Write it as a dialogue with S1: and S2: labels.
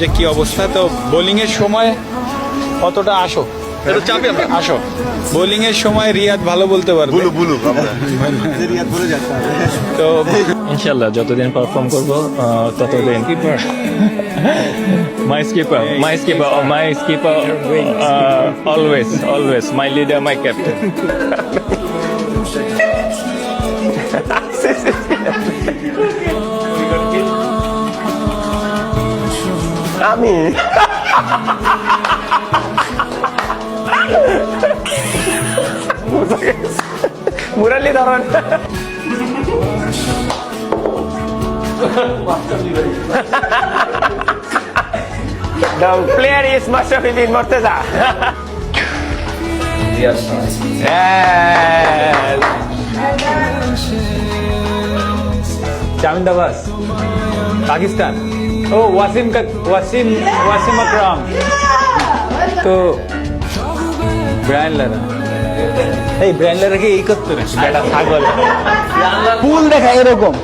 S1: যে কি অবস্থা? তো বোলিং এর সময় কতটা আসো? আসো। বোলিং এর সময় রিয়াদ ভালো বলতে পারবে।
S2: বুলু বুলু
S1: তো
S3: ইনশাল্লাহ যতদিন পারফর্ম করব ততদিন। My skipper my skipper my skipper always always my leader my captain
S4: আমি Muralidharan The player is Mashafi bin Morteza. yes.
S1: জামিন্দাবাস Pakistan ও ওয়াসিম ওয়াসিম ওয়াসিম আকরাম তো ব্রায়ান লারা এই ব্রায়ান লারা কি এই করতো বেটা ছাগল। পুল দেখা এরকম।